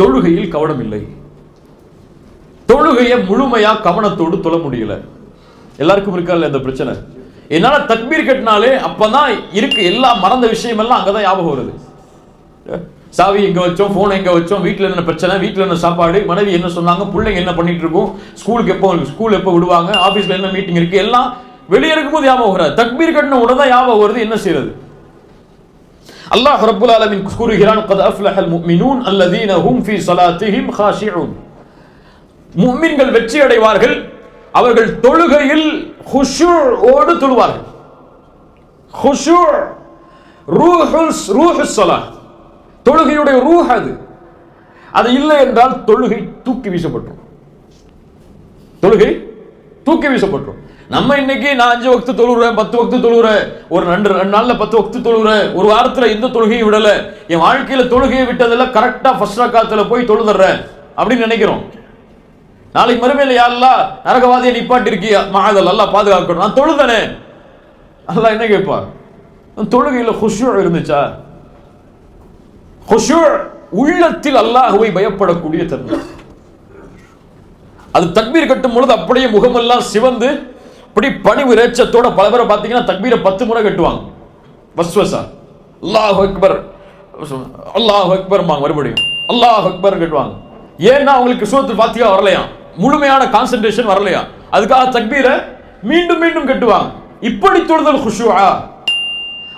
தொழுகையில் கவனம் இல்லை தொழுகையை முழுமையா கவனத்தோடு தொழ முடியல. எல்லாருக்கும் இருக்கா இந்த பிரச்சனை? என்னால தக்பீர் கட்டினாலே அப்பதான் இருக்கு எல்லா மறந்த விஷயம் எல்லாம் அங்கதான் ஞாபகம் வருது. சாவி எங்க வச்சோம் போன் எங்க வச்சோம் வீட்டுல என்ன பிரச்சனை வீட்டுல என்ன சாப்பாடு மனைவி என்ன சொன்னாங்க பிள்ளைங்க என்ன பண்ணிட்டு இருக்கும் ஸ்கூலுக்கு எப்போ ஸ்கூல் எப்போ விடுவாங்க ஆபீஸ்ல என்ன மீட்டிங் இருக்கு எல்லாம் வெளியே இருக்கும்போது ஞாபகம் வராது. தக்பீர் கட்டின உடனே தான் ஞாபகம் வருது என்ன செய்யறது அல்லாஹ் ரப்புல் ஆலமின் கூறுகிறான் கத் அஃப்லஹல் முஃமினூன் அல்லதீன ஹும் ஃபீ ஸலாத்திஹிம் ஹாஷிஊன். முஃமின்கள் வெற்றி அடைவார்கள் அவர்கள் தொழுகையில் ஹுஷூஓடு தொழுவார்கள். ஹுஷூ ரூஹுல் ரூஹுஸ் ஸலா தொழுகையுடைய ரூஹ் அது. அது இல்லை என்றால் தொழுகை தூக்கி வீசப்பட்டுரும். தொழுகை தூக்கி வீசப்பட்டுரும். நம்ம இன்னைக்கு நான் அஞ்சு வக்து தொழுகிறேன் பத்து வக்து தொழுகிறேன் ஒரு ரெண்டு ரெண்டு நாள்ல பத்து வக்து தொழுகிறேன் ஒரு வாரத்துல எந்த தொழுகையும் விடலை. என் வாழ்க்கையில தொழுகையை விட்டதெல்லாம் கரெக்டா ஃபர்ஸ்ட் ரக்காத்தில் போய் தொழுதுறேன். அப்படின்னு நினைக்கிறோம். நாளைக்கு மறுமையில் யாரெல்லாம் நரகவாதியை நிப்பாட்டி இருக்கியா மகாதல் நல்லா பாதுகாக்கணும். நான் தொழுதனே. அதெல்லாம் என்ன கேட்பா தொழுகையில் ஹுஷூ இருந்துச்சா? ஹுஷூ உள்ளத்தில் அல்லாஹுவை பயப்படக்கூடிய தன்மை. அது தக்பீர் கட்டும் பொழுது அப்படியே முகமெல்லாம் சிவந்து அப்படி பணிவு ரேச்சத்தோட பல பேரை பார்த்தீங்கன்னா தக்பீரை பத்து முறை கட்டுவாங்க. வஸ்வசா அல்லாஹ் அக்பர். அல்லாஹ் அக்பர் மறுபடியும். அல்லாஹ் அக்பர் கட்டுவாங்க. ஏன்னா அவங்களுக்கு சூரத்து பாத்தியா வரலையா? முழுமையான கான்சென்ட்ரேஷன் வரலையா? அதுக்காக தக்பீரை மீண்டும் மீண்டும் கட்டுவாங்க. இப்படி தொழுதல் குஷுவா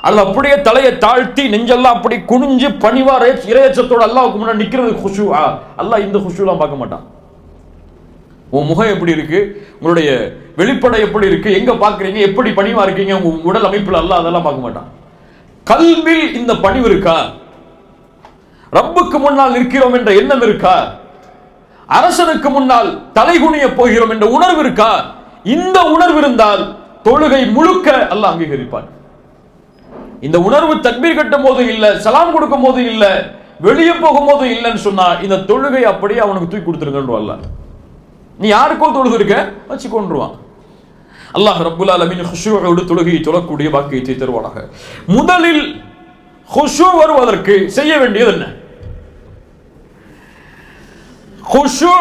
அல்ல அப்படியே தலையை தாழ்த்தி நெஞ்செல்லாம் அப்படி குனிஞ்சு பணிவா இரையச்சத்தோட அல்லாவுக்கு முன்னாடி நிக்கிறது குஷுவா அல்லாஹ் இந்த குஷுலாம் பார்க்க மாட்டான். உன் முகம் எப்படி இருக்கு? உங்களுடைய வெளிப்படை எப்படி இருக்கு? எங்க பாக்குறீங்க எப்படி பணிவா இருக்கீங்க? உங்க உடல் அமைப்புல அல்ல அதெல்லாம் பார்க்க மாட்டான். கல்வில் இந்த பணிவு இருக்கா? ரப்புக்கு முன்னால் நிற்கிறோம் என்ற எண்ணம் இருக்கா? அரசனுக்கு முன்னால் தலைகுனிய போகிறோம் என்ற உணர்வு இருக்கா? இந்த உணர்வு இருந்தால் தொழுகை முழுக்க அல்ல அங்கீகரிப்பான். இந்த உணர்வு தக்பீர் கட்டும் போது இல்ல சலாம் கொடுக்கும் போது இல்ல வெளியே போகும் போது இல்லைன்னு சொன்னா இந்த தொழுகை அப்படியே அவனுக்கு தூக்கி கொடுத்துருங்கன்னு அல்லாஹ் நீ யாருக்கோ தொழுது இருக்க வச்சு கொண்டுருவான் அல்லாஹ் ரப்புல் அலமின் ஹுஷூவோடு தொழுகையை தொழக்கூடிய பாக்கியத்தை தருவானாக. முதலில் ஹுஷூ வருவதற்கு செய்ய வேண்டியது என்ன? ஹுஷூ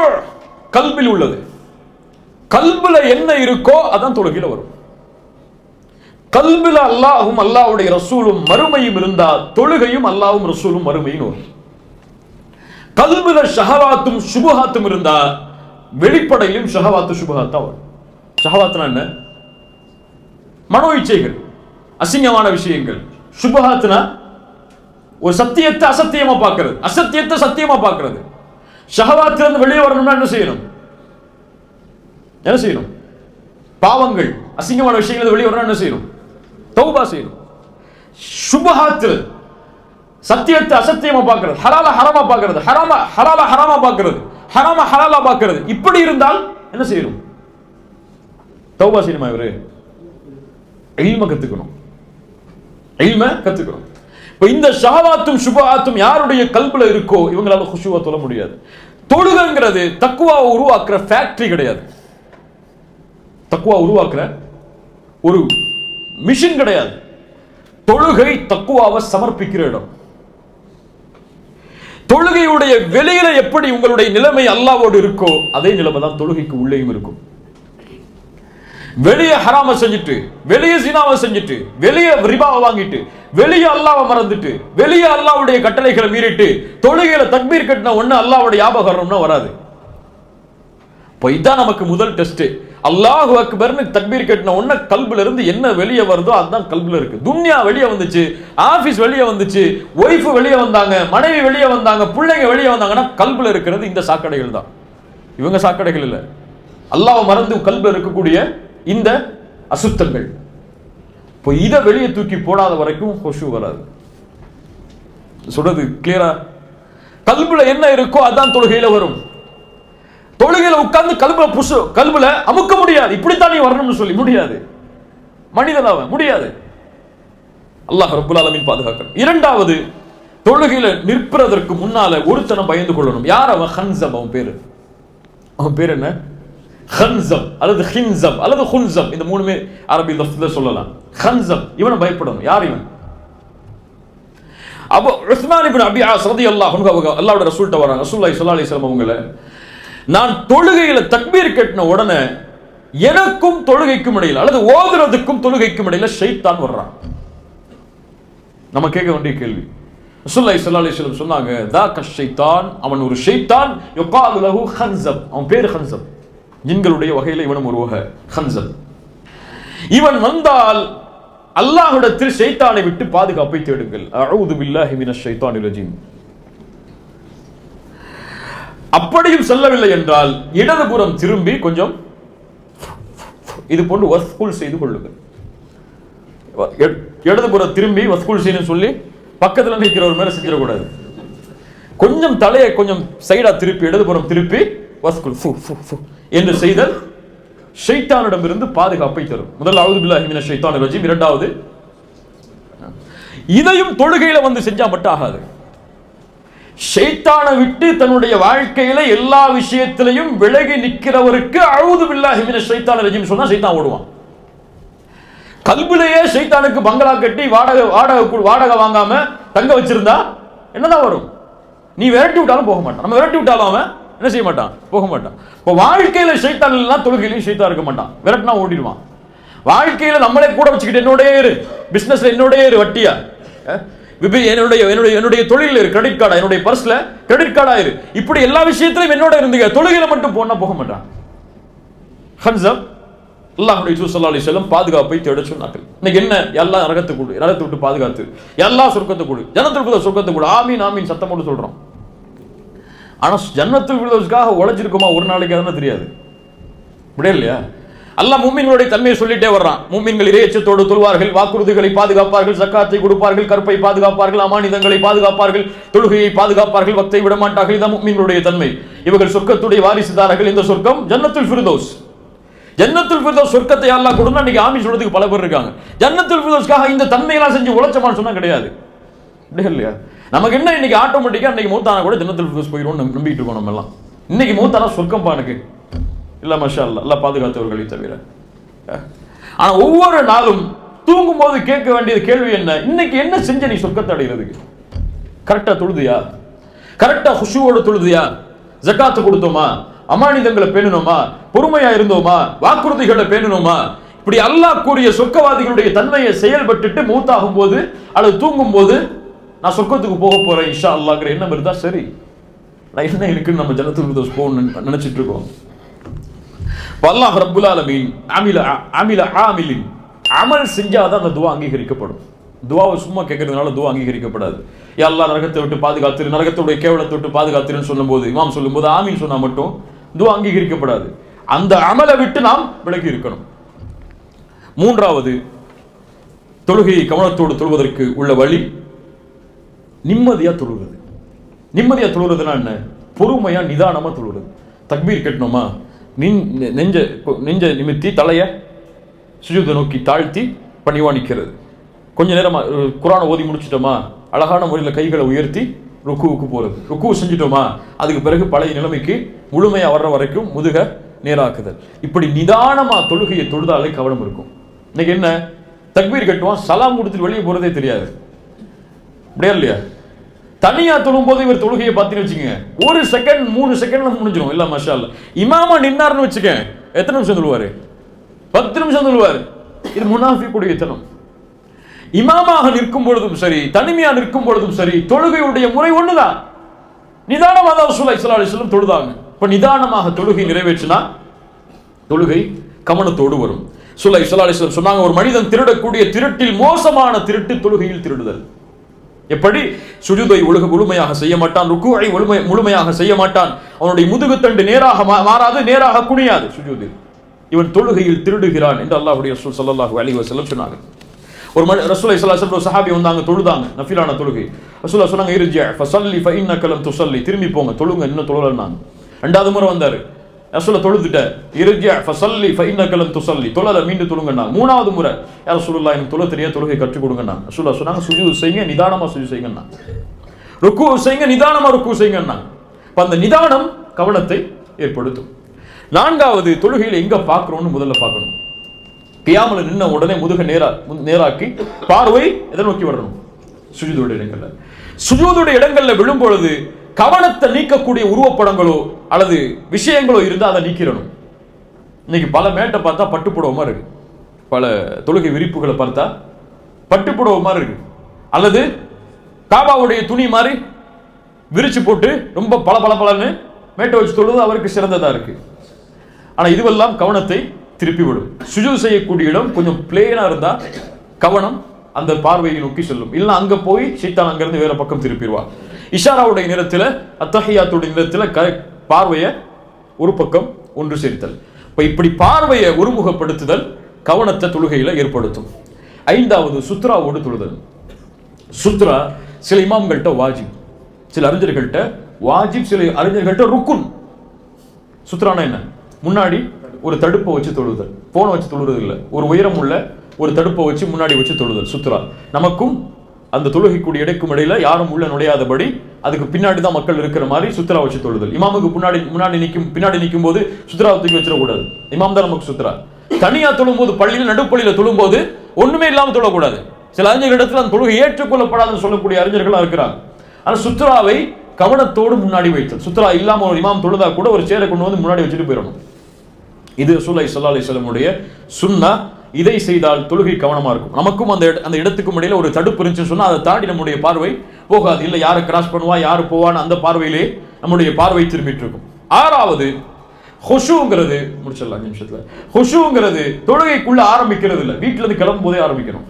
கல்பில் உள்ளது. கல்புல என்ன இருக்கோ அதான் தொழுகையில் வரும். கல்பில அல்லாஹும் அல்லாஹ்வுடைய ரசூலும் மறுமையும் இருந்தால் தொழுகையும் அல்லாவும் ரசூலும் மறுமையும் வரும். கல்புல ஷஹவாத்தும் சுபஹாத்தும் இருந்தா வெளிப்படையிலும் ஷஹவாத்து சுபஹாத்தா வரும். ஷஹவாத்னா என்ன? மனோ இச்சைகள் அசிங்கமான விஷயங்கள். சுபகாத்னா ஒரு சத்தியத்தை அசத்தியமா பார்க்கறது. அசத்தியத்தை சத்தியமா பார்க்கறது. ஷஹவாத்துல இருந்து வெளியே வரணும்னா என்ன செய்யணும்? என்ன செய்யணும்? பாவங்கள் அசிங்கமான விஷயங்கள் வெளியே வரணும் என்ன செய்யணும்? தௌபா செய்யணும். சுபஹாத்து சத்தியத்தை அசத்தியமா பார்க்கறது. ஹரால ஹராமா பார்க்கறது. ஹராமா ஹரால ஹராமா பார்க்கறது. ஹராம ஹலாலா பார்க்கிறது. இப்படி இருந்தால் என்ன செய்யணும்? தௌபா செய்யணுமா இவரு? எல்ம கத்துக்கணும். எல்ம கத்துக்கணும். இப்ப இந்த ஷாவாத்தும் சுபாத்தும் யாருடைய கல்புல இருக்கோ இவங்களால குஷுவா தொழ முடியாது. தொழுகைங்கிறது தக்குவா உருவாக்குற ஃபேக்டரி கிடையாது. தக்குவா உருவாக்குற ஒரு மிஷின் கிடையாது. தொழுகை தக்குவாவை சமர்ப்பிக்கிற இடம். தொழுகையுடைய வெளியில எப்படி உங்களுடைய நிலைமை அல்லாவோடு இருக்கோ அதே நிலைமை தான் தொழுகைக்கு உள்ளேயும் இருக்கும். வெளியே ஹராம செஞ்சுட்டு வெளியே சினாவை செஞ்சுட்டு வெளியே ரிபாவை வாங்கிட்டு வெளியே அல்லாவை மறந்துட்டு வெளியே அல்லாவுடைய கட்டளைகளை மீறிட்டு தொழுகையில தக்பீர் கட்டின ஒண்ணு அல்லாவுடைய ஞாபகம் வராது. இப்போ இதான் நமக்கு முதல் டெஸ்ட்டு அல்லாஹு அக்பர்னு தக்பீர் கட்டின உடனே கல்புல இருந்து என்ன வெளியே வருதோ அதுதான் கல்புல இருக்கு. துன்யா வெளியே வந்துச்சு ஆபீஸ் வெளியே வந்துச்சு ஒய்ஃப் வெளியே வந்தாங்க மனைவி வெளியே வந்தாங்க பிள்ளைங்க வெளியே வந்தாங்கன்னா கல்புல இருக்கிறது இந்த சாக்கடைகள் தான். இவங்க சாக்கடைகள் இல்லை. அல்லாஹ் மறந்து கல்புல இருக்கக்கூடிய இந்த அசுத்தங்கள். இப்போ இதை வெளியே தூக்கி போடாத வரைக்கும் கொசு வராது. சொல்றது கிளியரா கல்புல என்ன இருக்கோ அதான் தொழுகையில வரும். தொழுகையில உட்கார்ந்து கல்புல புசு கல்புல அமுக்க முடியாது. இப்படித்தான் நீ வரணும்னு சொல்லி. முடியாது. மனிதன் அவன் முடியாது. அல்லாஹ் ரபுல் அலமின் பாதுகாக்கணும். இரண்டாவது தொழுகையில நிற்பதற்கு முன்னால ஒருத்தனை பயந்து கொள்ளணும். யார் அவன்? ஹன்சம் அவன் பேரு. அவன் பேர் என்ன? ஹன்சம். அல்லது ஹின்சம். அல்லது ஹுன்சம். இந்த மூணுமே அரபி லஃப்ல சொல்லலாம். ஹன்சம். இவனை பயப்படணும். யார் இவன்? அப்போ உஸ்மான் இப்னு அபி ஆஸ் ரலியல்லாஹு அன்ஹு. அவங்க அல்லாஹ்வுடைய ரசூல்ட்ட வராங்க. ரசூலுல்லாஹி ஸல்லல்லாஹு அலைஹி வஸல்லம் அவங்கள. நான் தொழுகையில தக்பீர் கட்டின உடனே எனக்கும் தொழுகைக்கும் இடையில அல்லது ஓதுறதுக்கும் தொழுகைக்கும் இடையில ஷைத்தான் வர்றான். நம்ம கேட்க வேண்டிய கேள்வி. ரசூலுல்லாஹி ஸல்லல்லாஹு அலைஹி சொன்னாங்க தா கஷைத்தான் அவன் ஒரு ஷைத்தான் யுகாலு லஹு ஹன்சப். அவன் பேர் ஹன்சப். ஜின்களுடைய வகையில இவனும் ஒரு வகை ஹன்சப். இவன் வந்தால் அல்லாஹ்விடத்தில் ஷைத்தானை விட்டு பாதுகாப்பை தேடுங்கள். அஊது பில்லாஹி மின ஷைத்தான் ரஜீம். அப்படியும் செல்லவில்லை என்றால் இடதுபுறம் திரும்பி கொஞ்சம் இது போன்று வஸ்கூல் செய்து கொள்ளுங்கள். இடதுபுறம் திரும்பி வஸ்கூல் செய்யணும் சொல்லி பக்கத்தில் நிற்கிறவர் மேலே செஞ்சிடக்கூடாது கொஞ்சம் தலையை கொஞ்சம் சைடாக திருப்பி இடதுபுறம் திருப்பி வஸ்குல் ஃபு ஃபு ஃபு என்று செய்தல் ஷைத்தானிடமிருந்து பாதுகாப்பை தரும். முதல் அவுது பில்லாஹி மினஷ் ரஜீம் இரண்டாவது இதையும் தொழுகையில் வந்து செஞ்சால் மட்டும் ஆகாது. ஷைத்தானை விட்டு தன்னுடைய வாழ்க்கையில எல்லா விஷயத்திலையும் விலகி நிற்கிறவருக்கு அழுது பில்லாஹிமின மினஷ் ரஜிம் சொன்னா ஷைத்தான் ஓடுவான். கல்விலேயே சைத்தானுக்கு பங்களா கட்டி வாடகை வாடகை வாடகை வாங்காம தங்க வச்சிருந்தா என்னதான் வரும்? நீ விரட்டி விட்டாலும் போக மாட்டான். நம்ம விரட்டி விட்டாலும் அவன் என்ன செய்ய மாட்டான்? போக மாட்டான். இப்போ வாழ்க்கையில சைத்தான் இல்லைனா தொழுகையிலையும் ஷைத்தான் இருக்க மாட்டான். விரட்டினா ஓடிடுவான். வாழ்க்கையில நம்மளே கூட வச்சுக்கிட்டு என்னோடய இரு. பிசினஸ்ல என்னோடய இரு வட்டியா? என்னுடைய என்னுடைய என்னுடைய தொழில் இரு கிரெடிட் கார்டா என்னுடைய பர்ஸ்ல கிரெடிட் கார்டா இரு. இப்படி எல்லா விஷயத்திலும் என்னோட இருந்துங்க. தொழுகையில மட்டும் போனா போக மாட்டான். ஹன்சப் அல்லாஹுடைய தூதர் ஸல்லல்லாஹு பாதுகாப்பை தேட சொன்னார்கள். இன்னைக்கு என்ன? எல்லாம் நரகத்தை கொடு நரகத்தை விட்டு பாதுகாத்து எல்லா சொர்க்கத்தை கொடு ஜனத்தில் ஃபிர்தௌஸ் சொர்க்கத்தை கொடு. ஆமீன் ஆமீன் சத்தம் போட்டு சொல்றோம். ஆனா ஜன்னத்தில் ஃபிர்தௌஸ்க்காக உழைச்சிருக்குமா? ஒரு நாளைக்கு அதுன்னு தெரியாது. இப்படியே இல்லையா அல்ல மூமின்களுடைய தன்மையை சொல்லிட்டே வர்றான். மூமின்கள் இறையச்சத்தோடு தொழுவார்கள் வாக்குறுதிகளை பாதுகாப்பார்கள் சக்காத்தை கொடுப்பார்கள் கற்பை பாதுகாப்பார்கள் அமானிதங்களை பாதுகாப்பார்கள் தொழுகையை பாதுகாப்பார்கள் வக்தை விட மாட்டார்கள் இதான் மூமின்களுடைய தன்மை. இவர்கள் சொர்க்கத்துடைய வாரிசுதாரர்கள். இந்த சொர்க்கம் ஜன்னத்துல் ஃபிர்தௌஸ். ஜன்னத்துல் ஃபிர்தோஸ் சொர்க்கத்தை அல்லா கொடுனா இன்னைக்கு ஆமி சொல்றதுக்கு பல பேர் இருக்காங்க. ஜன்னத்துல் ஃபிர்தௌஸ்க்காக இந்த தன்மையெல்லாம் செஞ்சு உழைச்சமான்னு சொன்னா கிடையாது. இல்லையா? நமக்கு என்ன இன்னைக்கு ஆட்டோமேட்டிக்கா இன்னைக்கு மூத்தானா கூட ஜன்னத்துல் ஃபிர்தௌஸ் போயிடும் நம்பிட்டு இருக்கோம் நம்ம எல்லாம். இன்னைக்கு மூத்தானா சொர்க்கம் பானுக்கு எனக்கு. இல்லை மஷா அல்லா எல்லாம் பாதுகாத்தவர்களை தவிர ஆனால் ஒவ்வொரு நாளும் தூங்கும் போது கேட்க வேண்டியது கேள்வி என்ன? இன்னைக்கு என்ன செஞ்ச நீ சொர்க்கத்தை அடைகிறதுக்கு கரெக்டாக தொழுதியா? கரெக்டாக ஹுஷுவோட தொழுதியா? ஜக்காத்து கொடுத்தோமா? அமானிதங்களை பேணணுமா பொறுமையா இருந்தோமா? வாக்குறுதிகளை பேணணுமா இப்படி அல்லாஹ் கூறிய சொர்க்கவாதிகளுடைய தன்மையை செயல்பட்டுட்டு மூத்தாகும் போது அல்லது தூங்கும் போது நான் சொர்க்கத்துக்கு போக போறேன் இன்ஷா அல்லாங்கிற எண்ணம் இருந்தா சரி. நான் என்ன இருக்குன்னு நம்ம ஜனத்துக்கு போகணும்னு நினைச்சிட்டு இருக்கோம். வல்லாஹ் ரப்புல் ஆலமீன் அமில அமில ஆமிலின். அமல் செஞ்சாதான் அந்த துவா அங்கீகரிக்கப்படும். துவாவை சும்மா கேட்கறதுனால துவா அங்கீகரிக்கப்படாது. எல்லா நரகத்தை விட்டு பாதுகாத்துரு நரகத்துடைய கேவலத்தை விட்டு பாதுகாத்துருன்னு சொல்லும்போது இமாம் சொல்லும்போது ஆமீன் சொன்னா மட்டும் துவா அங்கீகரிக்கப்படாது. அந்த அமலை விட்டு நாம் விலகி இருக்கணும். மூன்றாவது தொழுகையை கவனத்தோடு தொழுவதற்கு உள்ள வழி நிம்மதியா தொழுகிறது நிம்மதியா தொழுகிறதுனா என்ன? பொறுமையா நிதானமா தொழுகிறது தக்பீர் கட்டணுமா நின் நெஞ்ச நெஞ்ச நிமித்தி தலையை சுஜூதை நோக்கி தாழ்த்தி பணிவாணிக்கிறது. கொஞ்ச நேரமாக குரானை ஓதி முடிச்சிட்டோமா? அழகான முறையில் கைகளை உயர்த்தி ருக்குவுக்கு போகிறது ருக்கு செஞ்சிட்டோமா? அதுக்கு பிறகு பழைய நிலைமைக்கு முழுமையாக வர்ற வரைக்கும் முதுக நேராக்குதல். இப்படி நிதானமாக தொழுகையை தொழுதாலே கவனம் இருக்கும். இன்னைக்கு என்ன? தக்பீர் கட்டுவான் சலாம் கொடுத்துட்டு வெளியே போகிறதே தெரியாது. அப்படியா இல்லையா? தனியா தொழும் போது இவர் தொழுகையை பார்த்தீங்கன்னு வச்சுக்கோங்க. ஒரு செகண்ட் மூணு செகண்ட்ல முடிஞ்சிடும் இல்ல மஷா இமாமா நின்னார்னு வச்சுக்க எத்தனை நிமிஷம் சொல்லுவாரு பத்து நிமிஷம் சொல்லுவாரு இது முனாஃபிக்குடைய தனம். இமாமாக நிற்கும் பொழுதும் சரி தனிமையா நிற்கும் பொழுதும் சரி தொழுகையுடைய முறை ஒண்ணுதான் நிதானமாக தான் ரசூலுல்லாஹி இஸ்லா அலிஸ்லம் தொழுதாங்க. இப்போ நிதானமாக தொழுகை நிறைவேற்றினா தொழுகை கவனத்தோடு வரும். சுலை அலிஸ்லம் சொன்னாங்க ஒரு மனிதன் திருடக்கூடிய திருட்டில் மோசமான திருட்டு தொழுகையில் திருடுதல். எப்படி? சுஜுதை ஒழுக முழுமையாக செய்ய மாட்டான் ருக்குவை முழுமை முழுமையாக செய்ய மாட்டான். அவனுடைய முதுகுத்தண்டு நேராக மா- மாறாது நேராக குனியாது. சுஜூதில் இவன் தொழுகையில் திருடுகிறான் என்று அல்லாஹுடைய ரசூல் ஸல்லல்லாஹு அலி வசலம் சொன்னாங்க. ஒரு மணி ரசூலை சல்லாஹ் ஒரு சஹாபி வந்தாங்க தொழுதாங்க நஃபிலான தொழுகை. ரசூலா சொன்னாங்க இருஜியா ஃபசல்லி ஃபஇன்னக லம் துசல்லி திரும்பி போங்க தொழுங்க இன்னும் தொழுலன்னாங்க. ரெண்டாவது முறை வந்தாரு. ரசூலை தொழுதுட்ட? இருஜ ஃபசல்லி ஃபஇன்னக துசல்லி. தொழலை மீண்டும் தொழுங்கண்ணா. மூணாவது முறை. யார் சொல்லலாம் எனக்கு தொழ தெரியாது தொழுகை கற்றுக் கொடுங்கண்ணா. ரசூலா சொன்னாங்க சுஜூது செய்யுங்க நிதானமா சுஜூது செய்யுங்கண்ணா. ருக்கு செய்யுங்க நிதானமா ருக்கு செய்யுங்கண்ணா. இப்போ அந்த நிதானம் கவனத்தை ஏற்படுத்தும். நான்காவது தொழுகையில் எங்க பார்க்குறோம்னு முதல்ல பார்க்கணும் கியாமல் நின்ன உடனே முதுக நேரா நேராக்கி பார்வை எதை நோக்கி வரணும்? சுஜிதோட இடங்கள்ல. சுஜூதுடைய இடங்கள்ல விழும்பொழுது கவனத்தை நீக்கக்கூடிய உருவப்படங்களோ அல்லது விஷயங்களோ இருந்தால் அதை நீக்கிடணும். இன்னைக்கு பல மேட்டை பார்த்தா பட்டுப்புடவை மாதிரி இருக்கு. பல தொழுகை விரிப்புகளை பார்த்தா பட்டுப்புடவை மாதிரி இருக்கு. அல்லது காபாவுடைய துணி மாதிரி விரிச்சு போட்டு ரொம்ப பல பல பலன்னு மேட்டை வச்சு தொழுது அவருக்கு சிறந்ததா இருக்கு. ஆனா இதுவெல்லாம் கவனத்தை திருப்பி விடும் சுஜு செய்யக்கூடிய இடம் கொஞ்சம் பிளேனாக இருந்தா கவனம் அந்த பார்வையை நோக்கி செல்லும். இல்லை அங்க போய் சீத்தான் அங்கேருந்து வேற பக்கம் திருப்பிடுவா இஷாராவுடைய நிறத்தில் அத்தஹியாத்துடைய நிறத்தில் க பார்வையை ஒரு பக்கம் ஒன்று சேர்த்தல். இப்போ இப்படி பார்வையை ஒருமுகப்படுத்துதல் கவனத்தை தொழுகையில் ஏற்படுத்தும். ஐந்தாவது சுத்ராவோடு தொழுதல். சுத்ரா சில இமாம்கள்ட்ட வாஜிப். சில அறிஞர்கள்ட்ட வாஜிப் சில அறிஞர்கள்ட்ட ருக்குன். சுத்ரானா என்ன? முன்னாடி ஒரு தடுப்பை வச்சு தொழுதல். போனை வச்சு தொழுறது இல்லை ஒரு உயரம் உள்ள ஒரு தடுப்பை வச்சு முன்னாடி வச்சு தொழுதல் சுத்ரா. நமக்கும் அந்த தொழுகைக்கூடிய இடைக்கும் இடையில யாரும் உள்ள நுழையாதபடி அதுக்கு பின்னாடி தான் மக்கள் இருக்கிற மாதிரி சுத்ரா வச்சு தொழுதல். இமாமுக்கு முன்னாடி முன்னாடி நிற்கும் பின்னாடி நிற்கும் போது சுத்ரா தூக்கி வச்சிடக்கூடாது. இமாம் தான் நமக்கு சுத்ரா தனியா தொழும்போது பள்ளியில் நடுப்பள்ளியில தொழும்போது ஒண்ணுமே இல்லாமல் தொழக்கூடாது. சில அறிஞர்கள் இடத்துல அந்த தொழுகை ஏற்றுக்கொள்ளப்படாதுன்னு சொல்லக்கூடிய அறிஞர்களா இருக்கிறாங்க. ஆனால் சுத்ராவை கவனத்தோடு முன்னாடி வைத்தல். சுத்ரா இல்லாம ஒரு இமாம் தொழுதா கூட ஒரு சேரை கொண்டு வந்து முன்னாடி வச்சுட்டு போயிடணும். இது ரசூலை சல்லா அலிஸ்லமுடைய சுன்னா. இதை செய்தால் தொழுகை கவனமாக இருக்கும். நமக்கும் அந்த அந்த இடத்துக்கும் இடையில ஒரு தடுப்பு இருந்துச்சுன்னு சொன்னால் அதை தாண்டி நம்முடைய பார்வை போகாது. இல்லை யாரை கிராஸ் பண்ணுவா யாரு போவான்னு அந்த பார்வையிலே நம்முடைய பார்வை திரும்பிட்டு இருக்கும். ஆறாவது ஹொஷுங்கிறது முடிச்சிடலாம் நிமிஷத்தில். ஹொஷுங்கிறது தொழுகைக்குள்ள ஆரம்பிக்கிறது இல்லை. வீட்டிலேருந்து கிளம்பும் போதே ஆரம்பிக்கணும்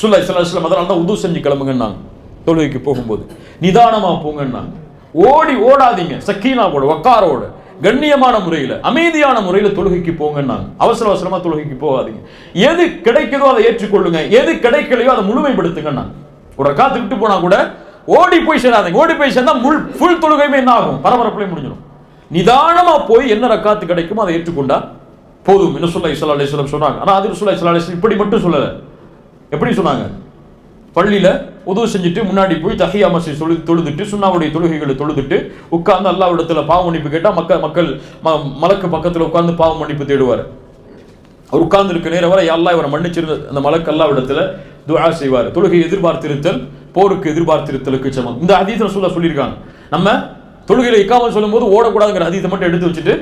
சுல்லா இஸ்லாம் அதனால தான் உது செஞ்சு கிளம்புங்கன்னாங்க. தொழுகைக்கு போகும்போது. நிதானமாக போங்கன்னாங்க. ஓடி ஓடாதீங்க. சக்கீனாவோட வக்காரோட. கண்ணியமான முறையில் அமைதியான முறையில் தொழுகைக்கு போங்கன்னாங்க. அவசர அவசரமா தொழுகைக்கு போகாதீங்க. எது கிடைக்குதோ அதை ஏற்றுக்கொள்ளுங்க. எது கிடைக்கலையோ அதை முழுமைப்படுத்துங்கன்னாங்க. ஒரு ரக்காத்து விட்டு போனா கூட ஓடி போய் சேராதீங்க. ஓடி போய் சேர்ந்தா முள் ஃபுல் தொழுகையுமே என்ன ஆகும்? பரபரப்புலேயே முடிஞ்சிடும். நிதானமா போய் என்ன ரக்காத்து கிடைக்குமோ அதை ஏற்றுக்கொண்டா போதும். என்ன சொல்ல இஸ்லா அலிஸ்லாம் சொன்னாங்க. ஆனால் அது சொல்ல இஸ்லா அலிஸ்லாம் இப்படி மட்டும் சொல்லலை. எப்படி சொன்னாங்க? பள்ளியில் உதவு செஞ்சுட்டு முன்னாடி போய் தஹியா மசி தொழு தொழுதுட்டு சுண்ணாவுடைய தொழுகைகளை தொழுதுட்டு உட்கார்ந்து அல்லாஹ்விடத்துல பாவ மன்னிப்பு கேட்டால் மக்கள் மக்கள் ம- மலக்கு பக்கத்தில் உட்கார்ந்து பாவ மன்னிப்பு தேடுவார். அவர் உட்கார்ந்து இருக்க நேரம் வரை அல்லாஹ் இவரை மன்னிச்சிருந்த அந்த மலக்கு அல்லா இடத்துல துவா செய்வார். தொழுகை எதிர்பார்த்திருத்தல் போருக்கு எதிர்பார்த்திருத்தலுக்கு சமம். இந்த அதீதம் சொல்ல சொல்லியிருக்காங்க. நம்ம தொழுகையில் இக்காமல் சொல்லும்போது ஓடக்கூடாதுங்கிற அதீதம் மட்டும் எடுத்து வச்சுட்டு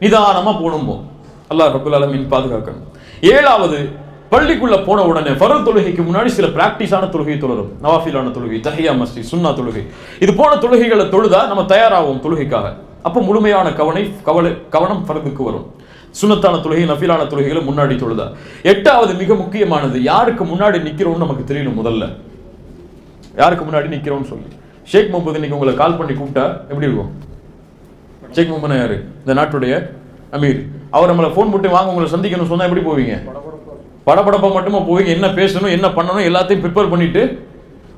நிதானமாக போகணும் அல்லாஹ் ரபுல் ஆலமீன் பாதுகாக்கணும். ஏழாவது பள்ளிக்குள்ள போன உடனே ஃபரல் தொழுகைக்கு முன்னாடி சில பிராக்டிஸான தொழுகை தொழுறோம் நவாஃபிலான தொழுகை தஹியா மஸ்தி சுன்னா தொழுகை. இது போன தொழுகைகளை தொழுதா நம்ம தயாராகும் தொழுகைக்காக. அப்போ முழுமையான கவனை கவலை கவனம் ஃபரதுக்கு வரும். சுன்னத்தான தொழுகை நஃபிலான தொழுகைகளை முன்னாடி தொழுதா. எட்டாவது மிக முக்கியமானது யாருக்கு முன்னாடி நிற்கிறோம்னு நமக்கு தெரியணும் முதல்ல. யாருக்கு முன்னாடி நிற்கிறோம்னு சொல்லி. ஷேக் முகமது இன்னைக்கு உங்களை கால் பண்ணி கூப்பிட்டா எப்படி இருக்கும்? ஷேக் முகமது யாரு? இந்த நாட்டுடைய அமீர். அவர் நம்மளை ஃபோன் போட்டு வாங்க உங்களை சந்திக்கணும் சொன்னா எப்படி போவீங்க? படப்படப்பை மட்டுமா போய் என்ன பேசணும் என்ன பண்ணணும் எல்லாத்தையும் ப்ரிப்பேர் பண்ணிட்டு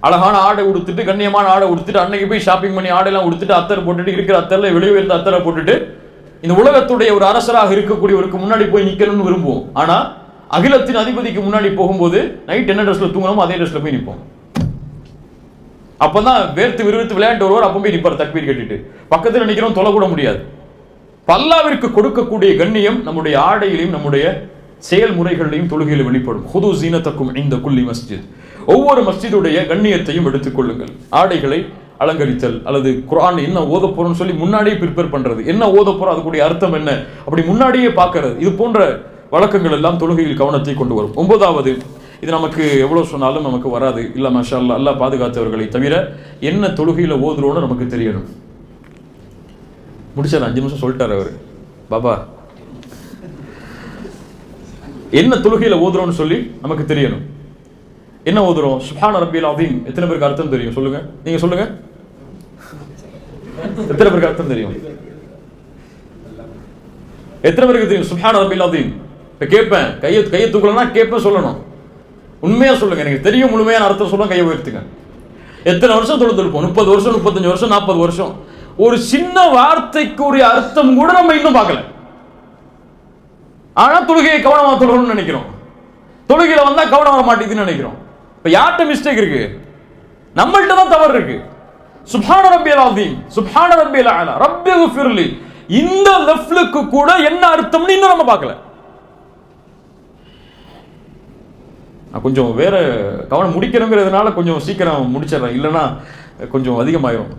அழகான ஆடை உடுத்துட்டு கண்ணியமான ஆடை உடுத்துட்டு அன்னைக்கு போய் ஷாப்பிங் பண்ணி ஆடையெல்லாம் உடுத்துட்டு அத்தரை போட்டுட்டு இருக்கிற அத்தரில் வெளியே இருந்த அத்தரை போட்டுட்டு இந்த உலகத்துடைய ஒரு அரசராக இருக்கக்கூடியவருக்கு முன்னாடி போய் நிற்கணும்னு விரும்புவோம். ஆனால் அகிலத்தின் அதிபதிக்கு முன்னாடி போகும்போது நைட் என்ன ட்ரெஸ்ல தூங்கணுமோ அதே ட்ரெஸ்ல போய் நிற்போம் அப்பதான் வேர்த்து விறுவிறுத்து விளையாண்டு வருவார் அப்போ போய் நிற்பார் தக்பீர் கட்டிட்டு. பக்கத்தில் நிற்கிறோம் தொலை கூட முடியாது. பல்லாவிற்கு கொடுக்கக்கூடிய கண்ணியம் நம்முடைய ஆடையிலையும் நம்முடைய செயல்முறைகளிலையும் தொழுகையில் வெளிப்படும். ஹுது ஜீனத்தக்கும் இந்த குல்லி மஸ்ஜித். ஒவ்வொரு மஸ்ஜிதுடைய கண்ணியத்தையும் எடுத்துக்கொள்ளுங்கள் ஆடைகளை அலங்கரித்தல் அல்லது குரான் என்ன ஓத போறோம்னு சொல்லி முன்னாடியே ப்ரிப்பேர் பண்றது. என்ன ஓத போறோம் அதுக்குடைய அர்த்தம் என்ன? அப்படி முன்னாடியே பார்க்கறது. இது போன்ற வழக்கங்கள் எல்லாம் தொழுகையில் கவனத்தை கொண்டு வரும். ஒன்பதாவது இது நமக்கு எவ்வளவு சொன்னாலும் நமக்கு வராது. இல்ல மஷா அல்லாஹ் அல்லா பாதுகாத்தவர்களை தவிர என்ன தொழுகையில ஓதுறோன்னு நமக்கு தெரியணும். முடிச்சார்? அஞ்சு நிமிஷம் சொல்லிட்டார் அவர். பாபா என்ன தொழுகையில் ஓதுறோம்னு சொல்லி நமக்கு தெரியணும். என்ன ஓதுறோம்? சுஹான ரபியல் அதீம் எத்தனை பேருக்கு அர்த்தம் தெரியும்? சொல்லுங்க. நீங்க சொல்லுங்க. எத்தனை பேருக்கு அர்த்தம் தெரியும்? எத்தனை பேருக்கு தெரியும்? சுஹான ரபியல் அதீம் இப்போ கேட்பேன். கையை கையை தூக்கலன்னா கேட்பேன் சொல்லணும். உண்மையாக சொல்லுங்க. எனக்கு தெரியும் முழுமையான அர்த்தம் சொல்ல கையை உயர்த்துங்க. எத்தனை வருஷம் தொழுதுருப்போம் முப்பது வருஷம் முப்பத்தஞ்சு வருஷம் நாற்பது வருஷம். ஒரு சின்ன வார்த்தைக்குரிய அர்த்தம் கூட நம்ம இன்னும் பார்க்கல. ஆனா தொழுகையை கவனமா தொழுகணும்னு நினைக்கிறோம். தொழுகையில வந்தா கவனம் வர மாட்டேங்குதுன்னு நினைக்கிறோம். இப்ப யார்கிட்ட மிஸ்டேக் இருக்கு? நம்மள்கிட்ட தான் தவறு இருக்கு. சுப்ஹான ரப்பியல் அதீம் சுப்ஹான ரப்பியல் அலா ரப்பி ஃபிர்லி இந்த லெஃப்லுக்கு கூட என்ன அர்த்தம்னு இன்னும் நம்ம பார்க்கல. நான் கொஞ்சம் வேற கவனம் முடிக்கணுங்கிறதுனால கொஞ்சம் சீக்கிரம் முடிச்சிடறேன். இல்லைன்னா கொஞ்சம் அதிகமாயிரும்.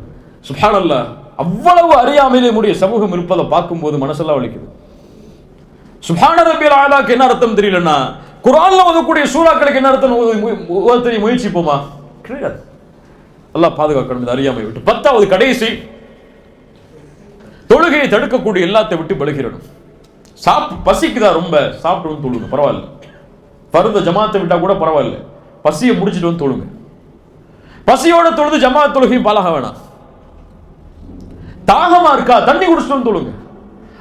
சுப்ஹானல்லாஹ் அவ்வளவு அறியாமையிலே முடிய சமூகம் இருப்பதை பார்க்கும்போது மனசெல்லாம் வலிக்குது. சுபான ரபியல் ஆலாக்கு என்ன அர்த்தம் தெரியலன்னா குரான்ல ஓதக்கூடிய சூறாக்களுக்கு என்ன அர்த்தம்? ஓத- முயற்சிப்போமா? கிடையாது. அல்லாஹ் பாதுகாக்கணும் இது அறியாமை விட்டு. பத்தாவது கடைசி. தொழுகையை தடுக்கக்கூடிய எல்லாத்தை விட்டு விலகிடணும். சாப் பசிக்குதா ரொம்ப? சாப்பிட்டு வந்து தொழுங்க. பரவாயில்ல. பருந்த ஜமாத்தை விட்டா கூட பரவாயில்ல. பசியை முடிச்சுட்டு வந்து தொழுங்க. பசியோட தொழுது ஜமாத் தொழுகையும் பழக வேணாம். தாகமா இருக்கா? தண்ணி குடிச்சிட்டு வந்து தொழுங்க.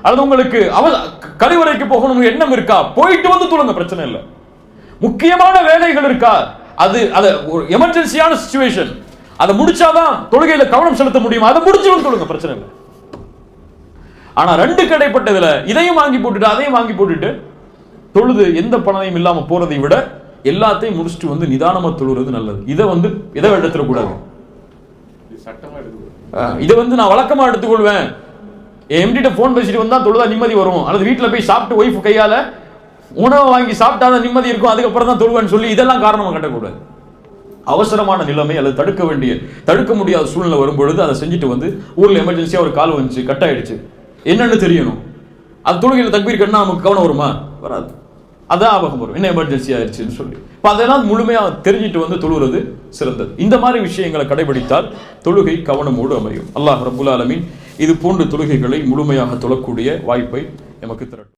அல்லது உங்களுக்கு அவ கழிவறைக்கு போகணும் எண்ணம் இருக்கா? போயிட்டு வந்து தொழுங்க பிரச்சனை இல்லை. முக்கியமான வேலைகள் இருக்கா? அது அது ஒரு எமர்ஜென்சியான சுச்சுவேஷன் அதை முடிச்சாதான் தொழுகையில கவனம் செலுத்த முடியும்? அதை முடிச்சு வந்து தொழுங்க பிரச்சனை இல்லை. ஆனா ரெண்டு கடைப்பட்டதுல இதையும் வாங்கி போட்டுட்டு அதையும் வாங்கி போட்டுட்டு தொழுது எந்த பணத்தையும் இல்லாம போறதை விட எல்லாத்தையும் முடிச்சுட்டு வந்து நிதானமா தொழுறது நல்லது. இதை வந்து இதை எடுத்துடக்கூடாது. இது வந்து நான் வழக்கமா எடுத்துக்கொள்வேன். எம்டிட்ட ஃபோன் பேசிட்டு வந்தா தொழுதா நிம்மதி வரும். அல்லது வீட்டில் போய் சாப்பிட்டு ஒய்ஃப் கையால உணவை வாங்கி சாப்பிட்டா தான் நிம்மதி இருக்கும். அதுக்கப்புறம் தான் தொழுவேன்னு சொல்லி இதெல்லாம் காரணமாக கட்டக்கூடாது. அவசரமான நிலைமை அல்லது தடுக்க வேண்டிய தடுக்க முடியாத சூழ்நிலை வரும்பொழுது அதை செஞ்சுட்டு வந்து ஊரில் எமர்ஜென்சியாக ஒரு கால் வந்துச்சு கட் ஆயிடுச்சு என்னன்னு தெரியணும். அது தொழுகையில் தக்பீர் கட்டினா நமக்கு கவனம் வருமா? வராது. அதான் ஆபகம் வரும். என்ன எமர்ஜென்சி ஆயிடுச்சுன்னு சொல்லி. இப்போ அதெல்லாம் முழுமையாக தெரிஞ்சுட்டு வந்து தொழுகிறது சிறந்தது. இந்த மாதிரி விஷயங்களை கடைபிடித்தால் தொழுகை கவனமோடு அமையும். அல்லாஹ் ரபுல் ஆலமின் இது போன்ற தொழுகைகளை முழுமையாக தொழக்கூடிய வாய்ப்பை எமக்கு திரட்டும்